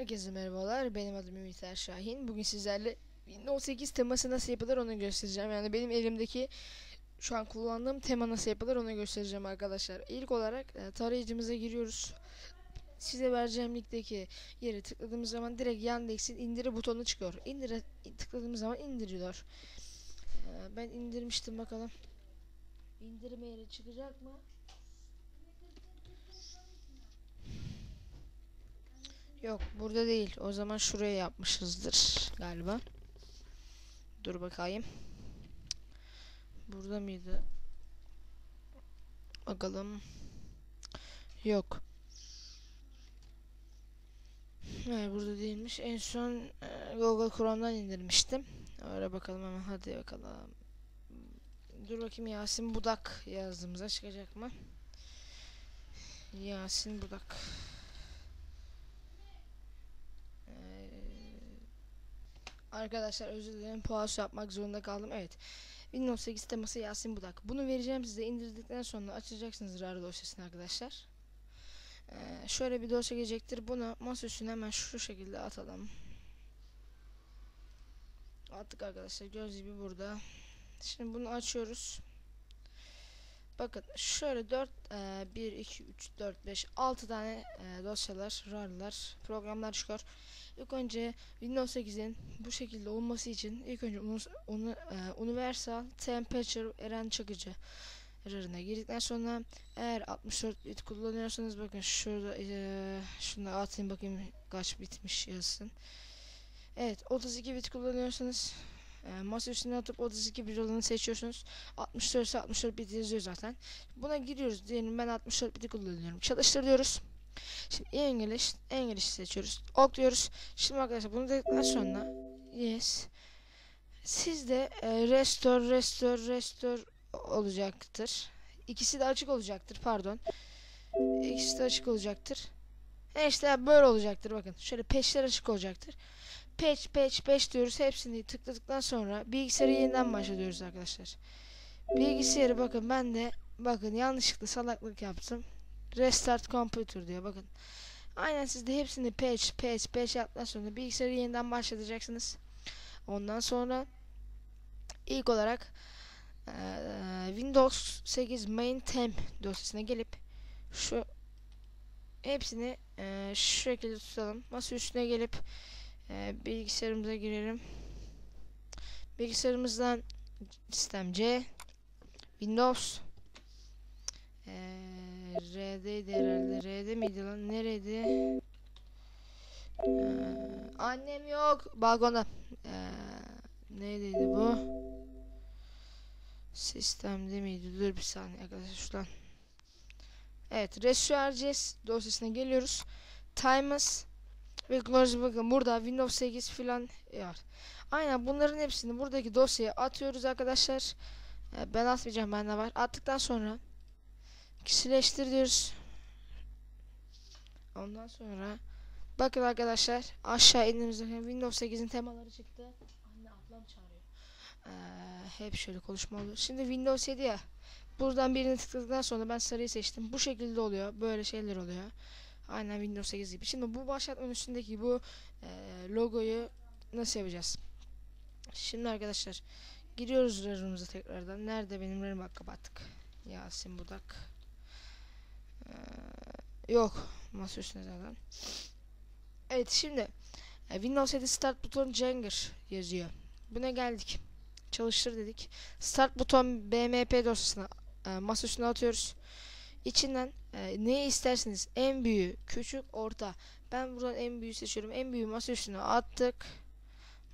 Herkese merhabalar. Benim adım Ümit Şahin. Bugün sizlerle Windows 8 teması nasıl yapılır onu göstereceğim. Yani benim elimdeki şu an kullandığım tema nasıl yapılır onu göstereceğim arkadaşlar. İlk olarak e, tarayıcımıza giriyoruz. Size vereceğim linkteki yere tıkladığımız zaman direkt Yandex'in indiri butonu çıkıyor. İndire tıkladığımız zaman indiriyor. E, ben indirmiştim bakalım. İndirme yeri çıkacak mı? Yok burada değil. O zaman şuraya yapmışızdır galiba. Dur bakayım. Burada mıydı? Bakalım. Yok. Hayır burada değilmiş. En son e, Google Chrome'dan indirmiştim. Öyle bakalım hemen. Hadi bakalım. Dur bakayım Yasin Budak yazdığımızda çıkacak mı? Yasin Budak. Arkadaşlar özür dilerim pause yapmak zorunda kaldım. Evet. Windows 8 teması Yasin Budak. Bunu vereceğim size indirdikten sonra açacaksınız RAR dosyasını arkadaşlar. Ee, şöyle bir dosya gelecektir. Bunu masa üstüne hemen şu şekilde atalım. Attık arkadaşlar. Göz gibi burada. Şimdi bunu açıyoruz. Bakın şöyle 4 e, 1 2 3 4 5 6 tane e, dosyalar, RAR'lar, programlar çıkıyor. İlk önce Windows 8'in bu şekilde olması için ilk önce onu, onu e, Universal Temperature Eren Çakıcı RAR'ına girdikten sonra eğer 64 bit kullanıyorsanız bakın şurada e, şunu atayım bakayım kaç bitmiş yazsın. Evet 32 bit kullanıyorsanız e, masa üstüne atıp 32 bit olanı seçiyorsunuz. 64 ise 64 bit yazıyor zaten. Buna giriyoruz. Diyelim ben 64 biti kullanıyorum. Çalıştır diyoruz. Şimdi English, English seçiyoruz. Ok diyoruz. Şimdi arkadaşlar bunu dedikten sonra yes. Sizde e, restore, restore, restore olacaktır. İkisi de açık olacaktır. Pardon. İkisi de açık olacaktır. E işte böyle olacaktır. Bakın şöyle peşler açık olacaktır. Patch, patch, patch diyoruz. Hepsini tıkladıktan sonra bilgisayarı yeniden başlıyoruz arkadaşlar. Bilgisayarı bakın ben de bakın yanlışlıkla salaklık yaptım. Restart computer diyor bakın. Aynen siz de hepsini patch patch patch yaptıktan sonra bilgisayarı yeniden başlatacaksınız. Ondan sonra ilk olarak e, Windows 8 main tem dosyasına gelip şu hepsini e, şu şekilde tutalım. Masa üstüne gelip e, bilgisayarımıza girelim. Bilgisayarımızdan sistem C Windows eee R'deydi herhalde. R'de miydi lan? Nerede? Ee, annem yok. Balkonda. Ee, neredeydi bu? Sistemde miydi? Dur bir saniye arkadaşlar şuradan. Evet. Resuarces dosyasına geliyoruz. Times ve Close bakın burada Windows 8 filan var. Aynen bunların hepsini buradaki dosyaya atıyoruz arkadaşlar. Ee, ben atmayacağım bende var. Attıktan sonra kişileştir diyoruz. Ondan sonra bakın arkadaşlar aşağı indiğimizde Windows 8'in temaları çıktı. Anne ablam çağırıyor. Ee, hep şöyle konuşma oluyor. Şimdi Windows 7 ya. Buradan birini tıkladıktan sonra ben sarıyı seçtim. Bu şekilde oluyor. Böyle şeyler oluyor. Aynen Windows 8 gibi. Şimdi bu başlatma üstündeki bu e, logoyu nasıl yapacağız? Şimdi arkadaşlar giriyoruz RAR'ımıza tekrardan. Nerede benim RAR'ımı kapattık. Yasin Budak. Ee, yok. Masa üstünde zaten. Evet şimdi e, Windows 7 Start buton Jenger yazıyor. Buna geldik. Çalıştır dedik. Start buton BMP dosyasına e, masa üstüne atıyoruz. İçinden e, neyi isterseniz en büyüğü, küçük, orta. Ben buradan en büyüğü seçiyorum. En büyüğü masa üstüne attık.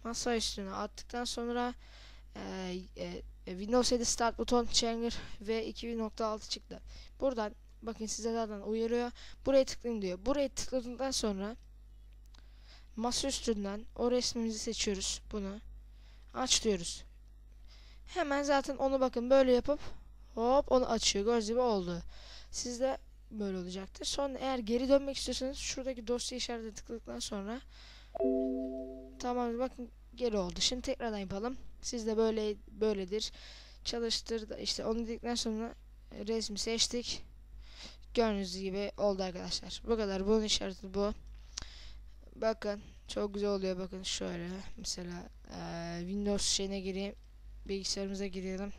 Masa üstüne attıktan sonra e, e, Windows 7 Start buton Changer ve 2.6 çıktı. Buradan bakın size zaten uyarıyor. Buraya tıklayın diyor. Buraya tıkladıktan sonra masa üstünden o resmimizi seçiyoruz. Bunu aç diyoruz. Hemen zaten onu bakın böyle yapıp hop onu açıyor. Gördüğünüz gibi oldu. Sizde böyle olacaktır. Sonra eğer geri dönmek istiyorsanız şuradaki dosya işaretine tıkladıktan sonra tamam bakın geri oldu. Şimdi tekrardan yapalım. Sizde böyle böyledir. Çalıştır işte onu dedikten sonra resmi seçtik. Gördüğünüz gibi oldu arkadaşlar. Bu kadar. Bunun işareti bu. Bakın çok güzel oluyor bakın şöyle mesela eee, Windows şeyine gireyim bilgisayarımıza girelim.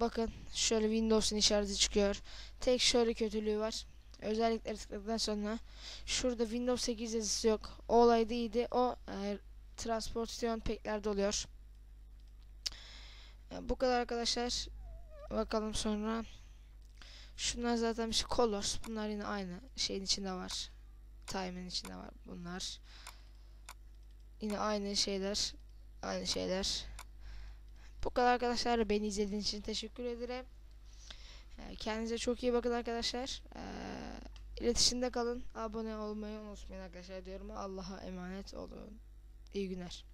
Bakın şöyle Windows'un işareti çıkıyor. Tek şöyle kötülüğü var. Özellikleri tıkladıktan sonra şurada Windows 8 yazısı yok. O olay da iyiydi. O e, transportasyon peklerde oluyor. E, bu kadar arkadaşlar. Bakalım sonra. Şunlar zaten işte Colors. Bunlar yine aynı şeyin içinde var. Time'in içinde var bunlar. Yine aynı şeyler. Aynı şeyler. Bu kadar arkadaşlar. Beni izlediğiniz için teşekkür ederim. Ee, Kendinize çok iyi bakın arkadaşlar. Ee, İletişimde kalın. Abone olmayı unutmayın arkadaşlar diyorum. Allah'a emanet olun. İyi günler.